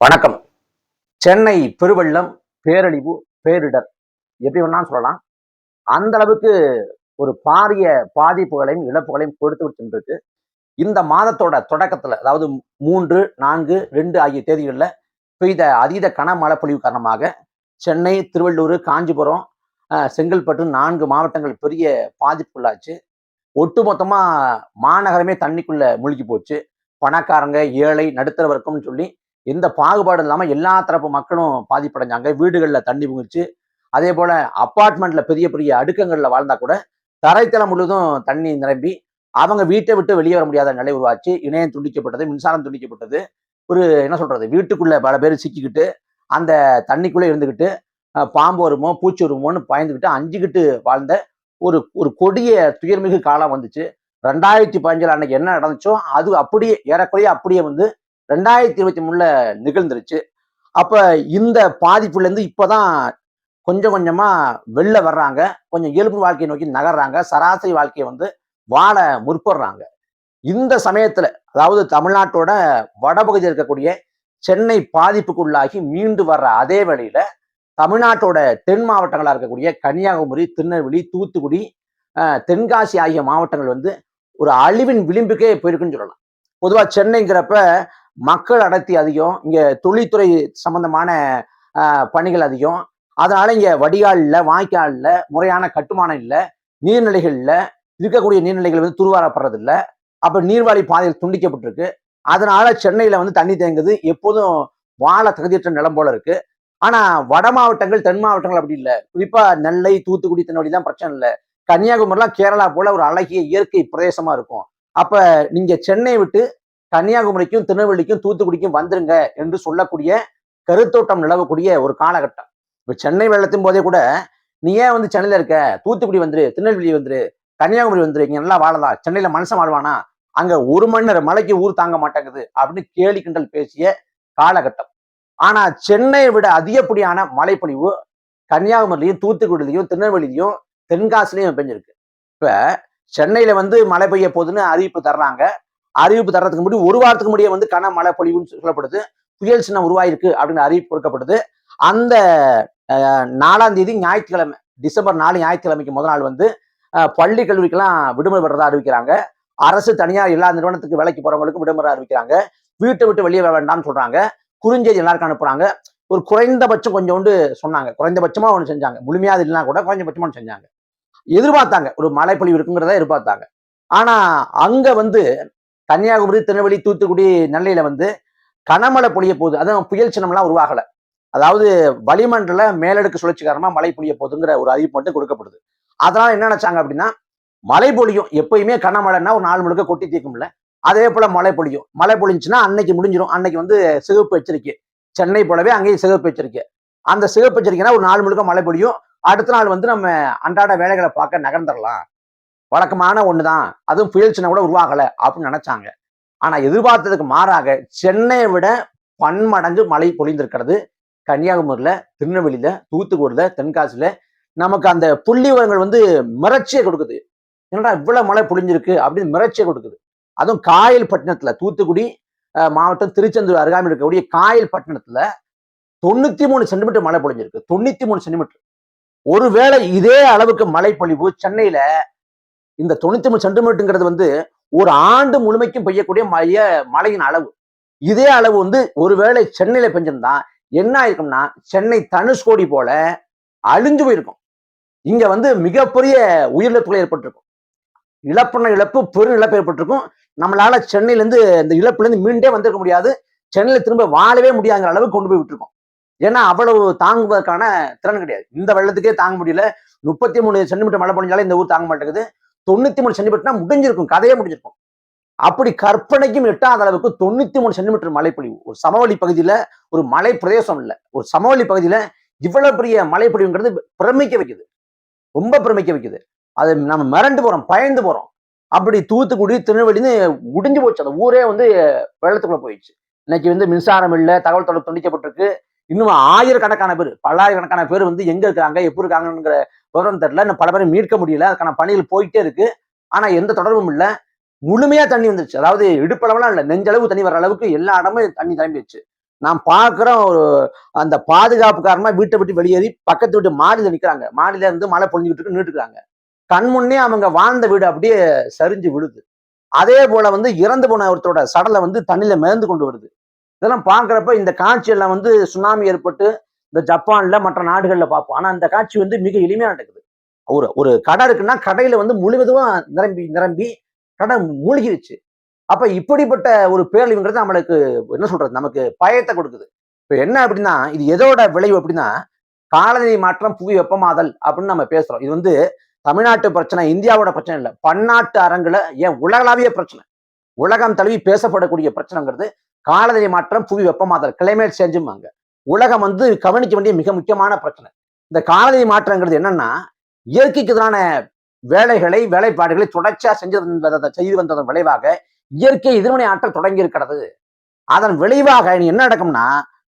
வணக்கம். சென்னை பெருவெள்ளம் பேரழிவு பேரிடர். எப்படி வேணாலும் சொல்லலாம். அந்த அளவுக்கு ஒரு பாரிய பாதிப்புகளையும் இழப்புகளையும் கொடுத்து விட்டுருக்கு இந்த மாதத்தோட தொடக்கத்துல அதாவது மூன்று நான்கு ரெண்டு ஆகிய தேதிகளில் பெய்த அதீத கனமழை பொழிவு காரணமாக சென்னை திருவள்ளூர் காஞ்சிபுரம் அஹ், செங்கல்பட்டு நான்கு மாவட்டங்கள் பெரிய பாதிப்புள்ளாச்சு ஒட்டுமொத்தமாக மாநகரமே தண்ணிக்குள்ளே மூழ்கி போச்சு. பணக்காரங்க ஏழை நடுத்தர வர்க்கம்னு சொல்லி எந்த பாகுபாடும் இல்லாமல் எல்லா தரப்பு மக்களும் பாதிப்படைஞ்சாங்க. வீடுகளில் தண்ணி புகுச்சு அதே போல் அப்பார்ட்மெண்ட்டில் பெரிய பெரிய அடுக்கங்களில் வாழ்ந்தால் கூட தரைத்தளம் முழுவதும் தண்ணி நிரம்பி அவங்க வீட்டை விட்டு வெளியே வர முடியாத நிலை உருவாச்சு. இணையம் துண்டிக்கப்பட்டது மின்சாரம் துண்டிக்கப்பட்டது. ஒரு என்ன சொல்கிறது வீட்டுக்குள்ளே பல பேர் சிக்கிக்கிட்டு அந்த தண்ணிக்குள்ளே இருந்துக்கிட்டு பாம்பு வருமோ பூச்சி வருமோன்னு பயந்துக்கிட்டு அஞ்சுக்கிட்டு வாழ்ந்த ஒரு ஒரு கொடிய துயர்மிகு காலம் வந்துச்சு. ரெண்டாயிரத்தி பதினஞ்சில் அன்னைக்கு என்ன நடந்துச்சோ அது அப்படியே ஏறக்குறைய அப்படியே வந்து ரெண்டாயிரத்தி இருபத்தி மூணுல நிகழ்ந்துருச்சு. அப்ப இந்த பாதிப்புல இருந்து இப்பதான் கொஞ்சம் கொஞ்சமா வெளில வர்றாங்க. கொஞ்சம் இயல்பு வாழ்க்கையை நோக்கி நகர்றாங்க. சராசரி வாழ்க்கையை வந்து வாழ முற்படுறாங்க. இந்த சமயத்துல அதாவது தமிழ்நாட்டோட வடபகுதியில் இருக்கக்கூடிய சென்னை பாதிப்புக்குள்ளாகி மீண்டு வர்ற அதே வேளையில தமிழ்நாட்டோட தென் மாவட்டங்களா இருக்கக்கூடிய கன்னியாகுமரி திருநெல்வேலி தூத்துக்குடி தென்காசி ஆகிய மாவட்டங்கள் வந்து ஒரு அழிவின் விளிம்புக்கே போயிருக்குன்னு சொல்லலாம். பொதுவா சென்னைங்கிறப்ப மக்கள் அடர்த்தி அதிகம் இங்கே தொழில்துறை சம்பந்தமான பணிகள் அதிகம். அதனால இங்கே வடிகால் வாய்க்காலில் வாய்க்கால் முறையான கட்டுமானம் இல்லை நீர்நிலைகள் இல்ல இருக்கக்கூடிய நீர்நிலைகள் வந்து துருவாரப்படுறதில்ல. அப்போ நீர்வாழி பாதைகள் துண்டிக்கப்பட்டிருக்கு. அதனால சென்னையில் வந்து தண்ணி தேங்குது. எப்போதும் வாழ தகுதியற்ற நிலம் போல இருக்கு. ஆனா வட மாவட்டங்கள் தென் மாவட்டங்கள் அப்படி இல்லை. குறிப்பா நெல்லை தூத்துக்குடி திருநெல்வேலி தான் பிரச்சனை இல்லை. கன்னியாகுமரிலாம் கேரளா போல ஒரு அழகிய இயற்கை பிரதேசமா இருக்கும். அப்ப நீங்க சென்னை விட்டு கன்னியாகுமரிக்கும் திருநெல்வேலிக்கும் தூத்துக்குடிக்கும் வந்துருங்க என்று சொல்லக்கூடிய கருத்தோட்டம் நிலவக்கூடிய ஒரு காலகட்டம். இப்ப சென்னை வெள்ளத்தின் போதே கூட நீ ஏன் வந்து சென்னையில இருக்க? தூத்துக்குடி வந்துரு திருநெல்வேலி வந்துரு கன்னியாகுமரி வந்துரு இங்கே நல்லா வாழலாம் சென்னையில மனுஷன் வாழ்வானா அங்க ஒரு மணி நேரம் மலைக்கு ஊர் தாங்க மாட்டேங்குது அப்படின்னு கேலி கிண்டல் பேசிய காலகட்டம். ஆனா சென்னையை விட அதிகப்படியான மழைப்பொழிவு கன்னியாகுமரிலையும் தூத்துக்குடியிலையும் திருநெல்வேலியிலையும் தென்காசிலையும் பெஞ்சிருக்கு. இப்ப சென்னையில வந்து மழை பெய்ய போகுதுன்னு அறிவிப்பு தர்றாங்க. அறிவிப்பு தர்றதுக்கு முடி ஒரு வாரத்துக்கு முடிய வந்து கன மழை பொழிவுன்னு சொல்லப்படுது. புயல் சின்னம் உருவாயிருக்கு அப்படின்னு அறிவிப்பு கொடுக்கப்படுது. அந்த நாலாம் தேதி ஞாயிற்றுக்கிழமை டிசம்பர் நாலு ஞாயிற்றுக்கிழமைக்கு முதல் நாள் வந்து பள்ளி கல்விக்கெல்லாம் விடுமுறை விடுறதா அறிவிக்கிறாங்க. அரசு தனியார் எல்லா நிறுவனத்துக்கு வேலைக்கு போறவங்களுக்கு விடுமுறை அறிவிக்கிறாங்க. வீட்டை விட்டு வெளியே வர வேண்டாம்னு சொல்றாங்க. குறுஞ்செய்தி எல்லாருக்கும் அனுப்புறாங்க. ஒரு குறைந்தபட்சம் கொஞ்சோண்டு சொன்னாங்க. குறைந்தபட்சமா ஒன்று செஞ்சாங்க. முழுமையா அது இல்லைனா கூட குறைந்தபட்சமா ஒன்று செஞ்சாங்க. எதிர்பார்த்தாங்க. ஒரு மழைப்பொழிவு இருக்குங்கிறத எதிர்பார்த்தாங்க. ஆனா அங்க வந்து கன்னியாகுமரி திருநெல்வேலி தூத்துக்குடி நெல்லையில வந்து கனமழை பொழிய போகுது. அதான் புயல் சின்னம்லாம் உருவாகல. அதாவது வளிமண்டல மேலடுக்கு சுழற்சி காரணமா மழை பொழிய போகுதுங்கிற ஒரு அறிவிப்பு மட்டும் கொடுக்கப்படுது. அதனால என்ன நினைச்சாங்க அப்படின்னா மழை பொழியும். எப்பயுமே கனமழைன்னா ஒரு நாள் முழுக்க கொட்டி தீர்க்கும்ல அதே போல மழை பொழியும். மழை பொழிஞ்சுன்னா அன்னைக்கு முடிஞ்சிடும் அன்னைக்கு வந்து சிகப்பு எச்சரிக்கை. சென்னை போலவே அங்கேயும் சிவப்பு எச்சரிக்கை. அந்த சிகப்பு எச்சரிக்கைனா ஒரு நாள் முழுக்க மழை பொழியும். அடுத்த நாள் வந்து நம்ம அன்றாட வேலைகளை பார்க்க நகர்ந்துடலாம் வழக்கமான ஒண்ணுதான். அதுவும் புயல் சின்னம் கூட உருவாகலை அப்படின்னு நினைச்சாங்க. ஆனா எதிர்பார்த்ததுக்கு மாறாக சென்னையை விட பன்மடங்கு மழை பொழிந்திருக்கிறது. கன்னியாகுமரியில திருநெல்வேலியில தூத்துக்குடியில் தென்காசியில நமக்கு அந்த புள்ளி உரங்கள் வந்து மிரட்சியை கொடுக்குது. என்னடா இவ்வளோ மழை பொழிஞ்சிருக்கு அப்படின்னு மிரட்சியை கொடுக்குது. அதுவும் காயல் பட்டினத்தில் தூத்துக்குடி அஹ், மாவட்டம் திருச்செந்தூர் அருகாமையில் இருக்கக்கூடிய காயல் பட்டினத்துல தொண்ணூத்தி மூணு சென்டிமீட்டர் மழை பொழிஞ்சிருக்கு. தொண்ணூத்தி மூணு சென்டிமீட்டர். ஒருவேளை இதே அளவுக்கு மழை பொழிவு சென்னையில இந்த தொண்ணூத்தி மூணு சென்டிமீட்டருங்கிறது வந்து ஒரு ஆண்டு முழுமைக்கும் பெய்யக்கூடிய மழைய மழையின் அளவு. இதே அளவு வந்து ஒருவேளை சென்னையில பெஞ்சிருந்தா என்ன ஆயிருக்கும்னா சென்னை தனுஷ்கோடி போல அழிஞ்சு போயிருக்கும். இங்க வந்து மிகப்பெரிய உயிரிழப்புகள் ஏற்பட்டிருக்கும். இழப்புன இழப்பு பெரும் இழப்பு ஏற்பட்டிருக்கும். நம்மளால சென்னையில இருந்து இந்த இழப்புல இருந்து மீண்டே வந்திருக்க முடியாது. சென்னையில திரும்ப வாழவே முடியாங்கிற அளவுக்கு கொண்டு போய் விட்டுருக்கோம். ஏன்னா அவ்வளவு தாங்குவதற்கான திறன் கிடையாது. இந்த வெள்ளத்துக்கே தாங்க முடியல. முப்பத்தி மூணு சென்டிமீட்டர் மழை பொழிஞ்சாலே இந்த ஊர் தாங்க மாட்டேங்குது. தொண்ணூத்தி மூணு சென்டிமீட்டர்னா முடிஞ்சிருக்கும் கதையே முடிஞ்சிருக்கும். அப்படி கற்பனைக்கும் எட்டாத அளவுக்கு தொண்ணூத்தி மூணு சென்டிமீட்டர் மழைப்பொழிவு. ஒரு சமவெளி பகுதியில ஒரு மலை பிரதேசம் இல்ல. ஒரு சமவெளி பகுதியில இவ்வளவு பெரிய மழைப்பொழிவுங்கிறது பிரமிக்க வைக்குது. ரொம்ப பிரமிக்க வைக்குது. அது நம்ம மிரண்டு போறோம் பயந்து போறோம். அப்படி தூத்துக்குடி திருநெல்வேலின்னு முடிஞ்சு போச்சு. அந்த ஊரே வந்து வெள்ளத்துக்குள்ள போயிடுச்சு. இன்னைக்கு வந்து மின்சாரம் இல்லை தகவல் தொடர்பு துண்டிக்கப்பட்டிருக்கு. இன்னும் ஆயிரக்கணக்கான பேர் பல்லாயிரக்கணக்கான பேர் வந்து எங்க இருக்காங்க எப்படி இருக்காங்கிற விவரம் தெரியல. இன்னும் பல பேரை மீட்க முடியல. அதுக்கான பணிகள் போயிட்டே இருக்கு. ஆனா எந்த தொடர்பும் இல்லை. முழுமையா தண்ணி வந்துருச்சு. அதாவது இடுப்பளவுலாம் இல்லை. நெஞ்சளவு தண்ணி வர அளவுக்கு எல்லா இடமும் தண்ணி நிரம்பிடுச்சு நான் பார்க்குற ஒரு அந்த பாதுகாப்பு காரணமா வீட்டை விட்டு வெளியேறி பக்கத்து வீட்டு மாடியில் நிற்கிறாங்க மாடியில இருந்து மழை பொழிஞ்சுக்கிட்டு இருக்கு நின்றுட்டுருக்காங்க கண் முன்னே அவங்க வாழ்ந்த வீடு அப்படியே சரிஞ்சு விழுது. அதே போல வந்து இறந்து போன ஒருத்தரோட சடலை வந்து தண்ணியில மிதந்து கொண்டு வருது. இதெல்லாம் பார்க்குறப்ப இந்த காட்சியெல்லாம் வந்து சுனாமி ஏற்பட்டு இந்த ஜப்பான்ல மற்ற நாடுகள்ல பார்ப்போம். ஆனா அந்த காட்சி வந்து மிக எளிமையா நடக்குது. ஒரு ஒரு கடை இருக்குன்னா கடையில வந்து முழுவதும் நிரம்பி நிரம்பி கடை மூழ்கிருச்சு. அப்ப இப்படிப்பட்ட ஒரு பேரழிவுங்கிறது நம்மளுக்கு என்ன சொல்றது? நமக்கு பயத்தை கொடுக்குது. இப்ப என்ன அப்படின்னா இது எதோட விளைவு அப்படின்னா காலநிலை மாற்றம் புவி வெப்பமாதல் அப்படின்னு நம்ம பேசுறோம். இது வந்து தமிழ்நாட்டு பிரச்சனை இந்தியாவோட பிரச்சனை இல்லை. பன்னாட்டு அரங்குல ஏன் உலகளாவிய பிரச்சனை? உலகம் தழுவி பேசப்படக்கூடிய பிரச்சனைங்கிறது காலநிலை மாற்றம் புவி வெப்பமாதல் கிளைமேட் சேஞ்சுமாங்க உலகம் வந்து கவனிக்க வேண்டிய மிக முக்கியமான பிரச்சனை. இந்த காலநிலை மாற்றங்கிறது என்னன்னா இயற்கைக்கு எதிரான வேலைகளை வேலைப்பாடுகளை தொடர்ச்சியா செஞ்சு செய்து வந்ததன் விளைவாக இயற்கை எதிர்வினை ஆற்றல் தொடங்கி இருக்கிறது. அதன் விளைவாக என்ன நடக்கும்னா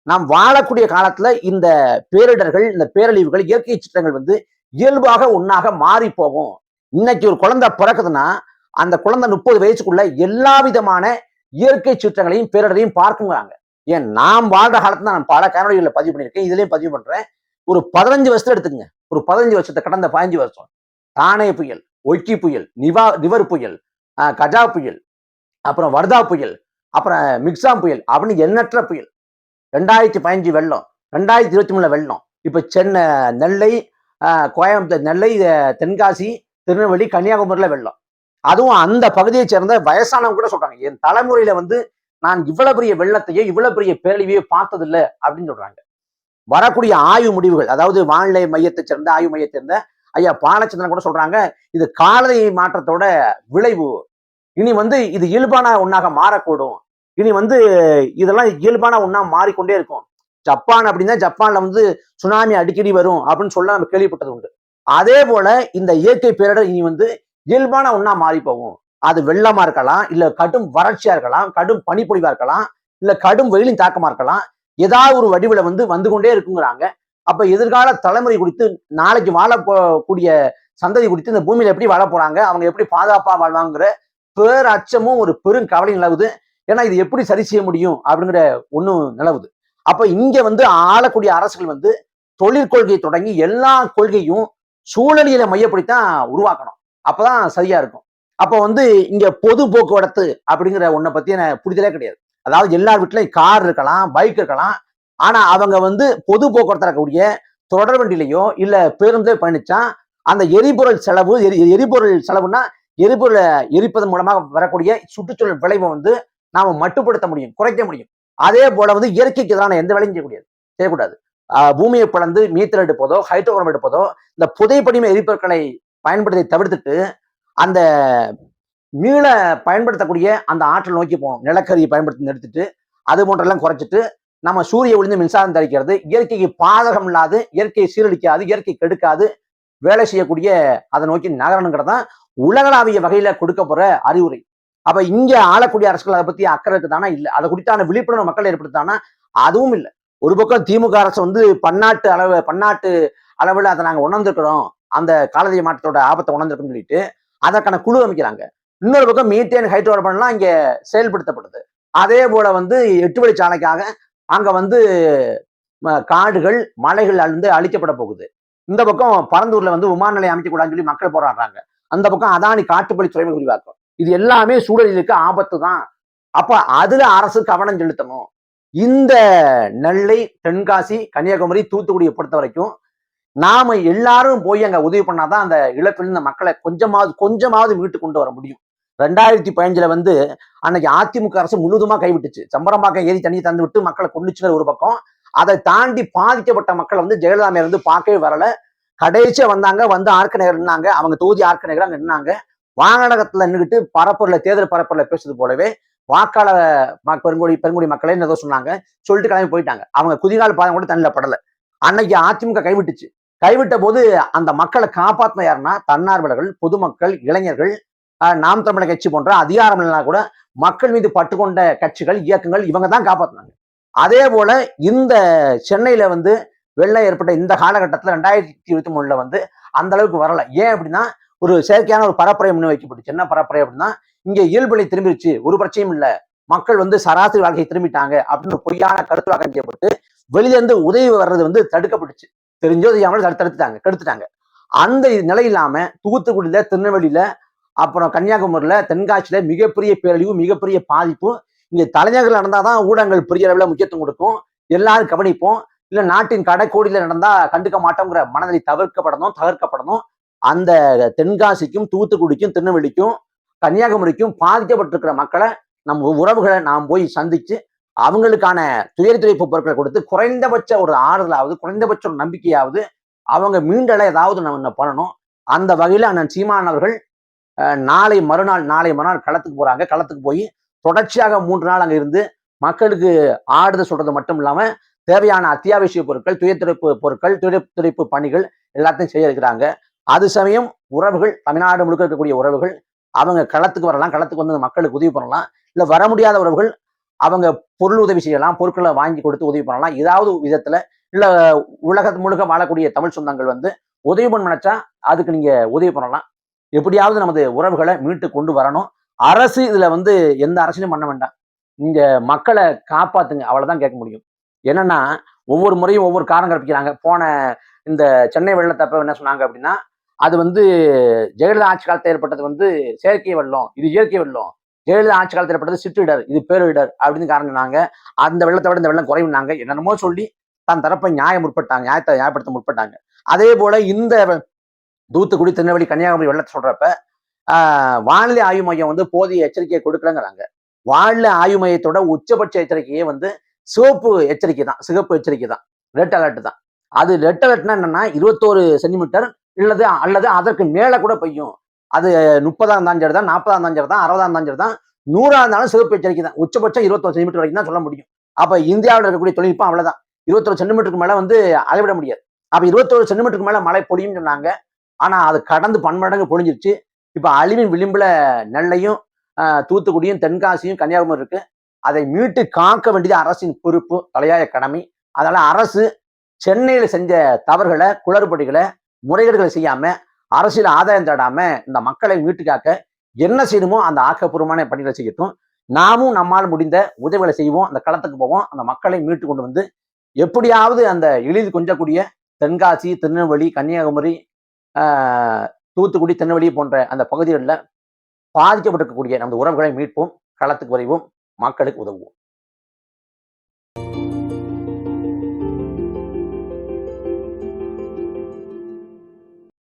நாம் வாழக்கூடிய காலத்துல இந்த பேரிடர்கள் இந்த பேரழிவுகள் இயற்கை சிற்றங்கள் வந்து இயல்பாக ஒன்னாக மாறி போகும். இன்னைக்கு ஒரு குழந்தை பிறக்குதுன்னா அந்த குழந்தை முப்பது வயசுக்குள்ள எல்லா விதமான இயற்கை சீற்றங்களையும் பேரிடரையும் பார்க்குங்கிறாங்க. ஏன்? நாம் வாழ்ற காலத்துல நான் பல காணொலிகளை பதிவு பண்ணியிருக்கேன். இதுலயும் பதிவு பண்றேன். ஒரு பதினஞ்சு வருஷத்துல எடுத்துங்க ஒரு பதினஞ்சு வருஷத்தை கடந்த பதினஞ்சு வருஷம். தானே புயல் ஒக்கி புயல் நிவா நிவர் புயல் கஜா புயல் அப்புறம் வர்தா புயல் அப்புறம் மிக்சாம் புயல் அப்படின்னு எண்ணற்ற புயல். ரெண்டாயிரத்தி பதினஞ்சு வெள்ளம் ரெண்டாயிரத்தி இருபத்தி மூணுல வெள்ளம். இப்போ சென்னை நெல்லை கோயம்புத்தூர் நெல்லை தென்காசி திருநெல்வேலி கன்னியாகுமரியில் வெள்ளம். அதுவும் அந்த பகுதியை சேர்ந்த வயசானவங்க கூட சொல்றாங்க என் தலைமுறையில வந்து நான் இவ்வளவு பெரிய வெள்ளத்தையோ இவ்வளவு பெரிய பேரழிவையோ பார்த்ததில்ல அப்படின்னு சொல்றாங்க. வரக்கூடிய ஆய்வு முடிவுகள் அதாவது வானிலை மையத்தை சேர்ந்த ஆய்வு மையத்தை சேர்ந்த ஐயா பாலச்சந்திரன் கூட சொல்றாங்க இது காலநிலை மாற்றத்தோட விளைவு. இனி வந்து இது இயல்பான ஒன்றாக மாறக்கூடும். இனி வந்து இதெல்லாம் இயல்பான ஒன்றா மாறிக்கொண்டே இருக்கும். ஜப்பான் அப்படின்னா ஜப்பான்ல வந்து சுனாமி அடிக்கடி வரும் அப்படின்னு சொல்ல நம்ம கேள்விப்பட்டது உண்டு. அதே போல இந்த இயற்கை பேரிடர் இனி வந்து இயல்பான ஒன்றா மாறி போகும். அது வெள்ளமா இருக்கலாம் இல்ல கடும் வறட்சியா இருக்கலாம் கடும் பனிப்பொழிவா இருக்கலாம் இல்ல கடும் வெயிலின் தாக்கமா இருக்கலாம். ஏதாவது ஒரு வடிவில் வந்து வந்து கொண்டே இருக்குங்கிறாங்க. அப்ப எதிர்கால தலைமுறை குறித்து நாளைக்கு வாழ கூடிய சந்ததி குறித்து இந்த பூமியில எப்படி வாழ போறாங்க? அவங்க எப்படி பாதுகாப்பா வாழ்வாங்கிற பேர் அச்சமும் ஒரு பெரும் கவலை நிலவுது. ஏன்னா இது எப்படி சரி செய்ய முடியும் அப்படிங்கிற ஒன்றும் நிலவுது. அப்ப இங்க வந்து ஆளக்கூடிய அரசுகள் வந்து தொழிற்கொள்கையை தொடங்கி எல்லா கொள்கையும் சூழலியலை மையப்படித்தான் உருவாக்கணும். அப்பதான் சரியா இருக்கும். அப்போ வந்து இங்க பொது போக்குவரத்து அப்படிங்கிற ஒன்றை பத்தி எனக்கு புரிதலே கிடையாது. அதாவது எல்லா வீட்லயும் கார் இருக்கலாம் பைக் இருக்கலாம். ஆனா அவங்க வந்து பொது போக்குவரத்து இருக்கக்கூடிய தொடர் வண்டியிலையோ இல்ல பேருந்தே பயணிச்சா அந்த எரிபொருள் செலவு எரி எரிபொருள் செலவுனா எரிபொருளை எரிப்பதன் மூலமாக வரக்கூடிய சுற்றுச்சூழல் விளைவை வந்து நாம மட்டுப்படுத்த முடியும் குறைக்க முடியும். அதே போல வந்து இயற்கைக்கு எதிரான எந்த வேலையும் செய்யக்கூடியது செய்யக்கூடாது. ஆஹ் பூமியை பிளந்து மீத்தல் எடுப்பதோ ஹைட்ரோகார்பன் எடுப்பதோ இந்த புதைப்படிமை எரிபொருட்களை பயன்படுத்தி தவிர்த்துட்டு அந்த மீள பயன்படுத்தக்கூடிய அந்த ஆற்றல் நோக்கி போகணும். நிலக்கரியை பயன்படுத்தி நிறுத்திட்டு அது போன்றெல்லாம் குறைச்சிட்டு நம்ம சூரிய ஒளிந்து மின்சாரம் தரிக்கிறது இயற்கைக்கு பாதகம் இல்லாது இயற்கையை சீரழிக்காது இயற்கை கெடுக்காது வேலை செய்யக்கூடிய அதை நோக்கி நகரணுங்கிறதான் உலகளாவிய வகையில கொடுக்க போற அறிவுரை. அப்ப இங்க ஆளக்கூடிய அரசுகள் அதை பத்தி அக்கறை இருக்குதானா? இல்லை. அதை குறித்தான விழிப்புணர்வு மக்கள் ஏற்படுத்தானா அதுவும் இல்லை. ஒரு பக்கம் திமுக அரசு வந்து பன்னாட்டு அளவு பன்னாட்டு அளவில் அதை நாங்கள் உணர்ந்துக்கிறோம் அந்த காலதிய மாற்றத்தோட ஆபத்தை உணர்ந்திருக்குன்னு சொல்லிட்டு அதற்கான குழு அமைக்கிறாங்க. இன்னொரு பக்கம் மீத்தேன் ஹைட்ரோகார்பன்லாம் இங்க செயல்படுத்தப்படுது. அதே போல வந்து எட்டு வழிச்சாலைக்காக அங்க வந்து காடுகள் மலைகள் அழுந்து அழிக்கப்பட போகுது. இந்த பக்கம் பரந்தூர்ல வந்து விமான நிலையம் அமைக்கக்கூடாதுன்னு சொல்லி மக்கள் போராடுறாங்க. அந்த பக்கம் அதானி காட்டுப்பள்ளி துறைமுக விரிவாக்கம். இது எல்லாமே சூழலுக்கு ஆபத்து தான். அப்ப அதுல அரசு கவனம் செலுத்தணும். இந்த நெல்லை தென்காசி கன்னியாகுமரி தூத்துக்குடியை பொறுத்த வரைக்கும் நாம எல்லாரும் போய் அங்க உதவி பண்ணாதான் அந்த இழப்பில் இந்த மக்களை கொஞ்சமாவது கொஞ்சமாவது மீட்டு கொண்டு வர முடியும். ரெண்டாயிரத்தி பதினஞ்சுல வந்து அன்னைக்கு அதிமுக அரசு முழுதுமா கைவிட்டுச்சு. சம்பரம்பாக்கம் ஏறி தண்ணி தந்து விட்டு மக்களை கொண்டுச்சுங்கிற ஒரு பக்கம். அதை தாண்டி பாதிக்கப்பட்ட மக்களை வந்து ஜெயலலிதா இருந்து பார்க்கவே வரல. கடைசியா வந்தாங்க வந்து ஆர்க்க நகர் நின்னாங்க. அவங்க தொகுதி ஆர்க்க நகர் அங்க நின்னாங்க. வாகனகத்துல நின்றுட்டு பரப்புரில் தேர்தல் பரப்புரில் பேசுறது போலவே வாக்காளர் பெருங்குடி பெருங்குடி மக்களே ஏதோ சொன்னாங்க. சொல்லிட்டு கிளம்பி போயிட்டாங்க. அவங்க குதிகால் பாதம் கூட தண்ணில படல. அன்னைக்கு அதிமுக கைவிட்டுச்சு. கைவிட்ட போது அந்த மக்களை காப்பாற்றின யாருன்னா தன்னார்வலர்கள் பொதுமக்கள் இளைஞர்கள் நாம் தமிழர் கட்சி போன்ற அதிகாரம் இல்லைனா கூட மக்கள் மீது பட்டுக்கொண்ட கட்சிகள் இயக்கங்கள் இவங்க தான் காப்பாற்றினாங்க அதே போல இந்த சென்னையில வந்து வெள்ளம் ஏற்பட்ட இந்த காலகட்டத்தில் ரெண்டாயிரத்தி இருபத்தி மூணுல வந்து அந்த அளவுக்கு வரல. ஏன் அப்படின்னா ஒரு செயற்கையான ஒரு பரப்புரை முன்வைக்கப்பட்டுச்சு என்ன பரப்புரை அப்படின்னா இங்கே இயல்புலை திரும்பிடுச்சு ஒரு பிரச்சனையும் இல்லை. மக்கள் வந்து சராசரி வாழ்க்கையை திரும்பிட்டாங்க அப்படின்னு பொய்யான கருத்து வாக்கம் செய்யப்பட்டு வெளியிலேருந்து உதவி வர்றது வந்து தடுக்கப்பட்டுச்சு. தெரிஞ்சோ தெரியாமல் தடு- தடுத்துட்டாங்க கெடுத்துட்டாங்க. அந்த நிலை இல்லாம தூத்துக்குடியில திருநெல்வேலியில அப்புறம் கன்னியாகுமரியில தென்காசியில மிகப்பெரிய பேரழிவு மிகப்பெரிய பாதிப்பு. இங்க தலைநகரில் நடந்தாதான் ஊடகங்கள் பெரிய அளவில் முக்கியத்துவம் கொடுக்கும். எல்லாரும் கவனிப்போம். இல்ல நாட்டின் கடைக்கோடியில நடந்தா கண்டுக்க மாட்டோங்கிற மனநிலை தவிர்க்கப்படணும் தவிர்க்கப்படணும் அந்த தென்காசிக்கும் தூத்துக்குடிக்கும் திருநெல்வேலிக்கும் கன்னியாகுமரிக்கும் பாதிக்கப்பட்டிருக்கிற மக்களை நம்ம உறவுகளை நாம் போய் சந்திச்சு அவங்களுக்கான துயர் பொருட்களை கொடுத்து குறைந்தபட்ச ஒரு ஆறுதலாவது குறைந்தபட்ச ஒரு நம்பிக்கையாவது அவங்க மீண்டலை ஏதாவது நம்ம பண்ணணும். அந்த வகையில் அண்ணன் சீமான் அவர்கள் நாளை மறுநாள் நாளை மறுநாள் களத்துக்கு போறாங்க. களத்துக்கு போய் தொடர்ச்சியாக மூன்று நாள் அங்கே இருந்து மக்களுக்கு ஆறுதல் சொல்றது மட்டும் இல்லாம தேவையான அத்தியாவசிய பொருட்கள் துயர் பொருட்கள் துயர் பணிகள் எல்லாத்தையும் செய்ய இருக்கிறாங்க. அது சமயம் உறவுகள் தமிழ்நாடு முழுக்க இருக்கக்கூடிய உறவுகள் அவங்க களத்துக்கு வரலாம். களத்துக்கு வந்து மக்களுக்கு உதவி பண்ணலாம். இல்லை வர முடியாத உறவுகள் அவங்க பொருள் உதவி செய்யலாம் பொருட்களை வாங்கி கொடுத்து உதவி பண்ணலாம். ஏதாவது விதத்துல இல்ல உலகத்து முழுக்க வாழக்கூடிய தமிழ் சொந்தங்கள் வந்து உதவி பண்ண நினைச்சா அதுக்கு நீங்க உதவி பண்ணலாம். எப்படியாவது நமது உறவுகளை மீட்டு கொண்டு வரணும். அரசு இதுல வந்து எந்த அரசியலும் பண்ண வேண்டாம். நீங்க மக்களை காப்பாத்துங்க. அவ்வளவுதான் கேட்க முடியும். என்னன்னா ஒவ்வொரு முறையும் ஒவ்வொரு காரணம் கற்பிக்கிறாங்க. போன இந்த சென்னை வெள்ளத்தப்ப என்ன சொன்னாங்க அப்படின்னா அது வந்து ஜெயலலிதா ஆட்சி காலத்தில் ஏற்பட்டது வந்து செயற்கை வெள்ளம். இது இயற்கை வெள்ளம். ஜெயலலிதா ஆட்சி காலத்தில் ஏற்பட்டது சிற்றிடர் இது பேரிடர் அப்படின்னு காரணம்னாங்க அந்த வெள்ளத்தை விட இந்த வெள்ளம் குறைவுனாங்க என்னென்னமோ சொல்லி தன் தரப்பை நியாயம் முற்பட்டாங்க நியாயத்தை நியாயப்படுத்த முற்பட்டாங்க. அதே போல இந்த தூத்துக்குடி திருநெல்வேலி கன்னியாகுமரி வெள்ளத்தை சொல்றப்ப ஆஹ், வானிலை ஆய்வு மையம் வந்து போதிய எச்சரிக்கையை கொடுக்கலங்கிறாங்க. வானிலை ஆய்வு மையத்தோட உச்சபட்ச எச்சரிக்கையே வந்து சிவப்பு எச்சரிக்கை தான் சிகப்பு எச்சரிக்கை தான் ரெட் அலர்ட் தான். அது ரெட் அலர்ட்னா என்னன்னா இருபத்தோரு சென்டிமீட்டர் இல்லது அல்லது அதற்கு மேலே கூட பெய்யும். அது முப்பதாம் இருந்தாலும் சரி தான் நாற்பதாம் இருந்தாலும் சரி தான் அறுபதாம் இருந்தாலும் சரி தான் நூறாக இருந்தாலும் சிவப்பு எச்சரிக்கை தான் உச்சபட்சம் இருபத்தொரு சென்டிமீட்டர் வரைக்கும் தான் சொல்ல முடியும். அப்போ இந்தியாவில் இருக்கக்கூடிய தொழில்நுட்பம் அவ்வளோதான் இருபத்தொரு சென்டிமீட்டருக்கு மேலே வந்து அளவிட முடியாது. அப்போ இருபத்தொரு சென்டிமீட்டருக்கு மேலே மழை பொழியும் சொன்னாங்க. ஆனால் அது கடந்து பன்மடங்கு பொழிஞ்சிருச்சு. இப்போ அழிவின் விளிம்பில் நெல்லையும் தூத்துக்குடியும் தென்காசியும் கன்னியாகுமரி இருக்குது அதை மீட்டு காக்க வேண்டியது அரசின் பொறுப்பு தலையாய கடமை. அதனால் அரசு சென்னையில் செஞ்ச தவறுகளை குளறுபடிகளை முறைகேடுகளை செய்யாமல் அரசியல் ஆதாயம் தேடாம இந்த மக்களை மீட்டுக்காக்க என்ன செய்யணுமோ அந்த ஆக்கப்பூர்வமான பணிகளை செய்யட்டும். நாமும் நம்மால் முடிந்த உதவிகளை செய்வோம். அந்த களத்துக்கு போவோம். அந்த மக்களை மீட்டு கொண்டு வந்து எப்படியாவது அந்த எளிதில் கொஞ்சக்கூடிய தென்காசி திருநெல்வேலி கன்னியாகுமரி தூத்துக்குடி திருநெல்வேலி போன்ற அந்த பகுதிகளில் பாதிக்கப்பட்டிருக்கக்கூடிய நமது உறவுகளை மீட்போம். களத்துக்கு வரைவோம். மக்களுக்கு உதவுவோம்.